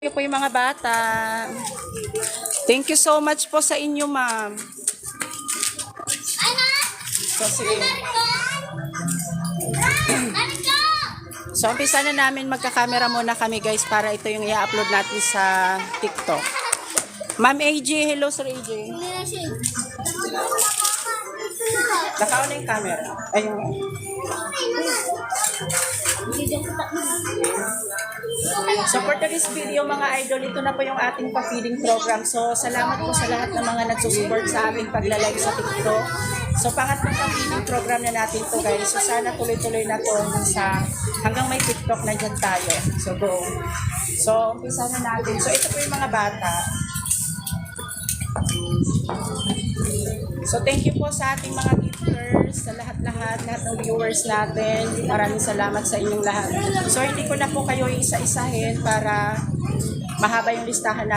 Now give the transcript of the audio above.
Thank po yung mga bata. Thank you so much po sa inyo, ma'am. So, sige. So, umpisa na namin magkakamera muna kami, guys, para ito yung i-upload natin sa TikTok. Ma'am AJ, hello, Sir AJ. Nakaw na yung camera. Ayun. So for today's video mga idol, ito na po yung ating pa-feeding program. So salamat po sa lahat ng mga nagsusupport sa ating pagla-live sa TikTok. So pangatlong pa-feeding program na natin to guys. So sana tuloy-tuloy na to sa hanggang may TikTok na dyan tayo. So go. So umpisa na natin. So ito po yung mga bata. So thank you po sa ating mga gifters, sa lahat-lahat, lahat ng viewers natin. Maraming salamat sa inyong lahat. So hindi ko na po kayo isa-isahin para mahaba yung listahan na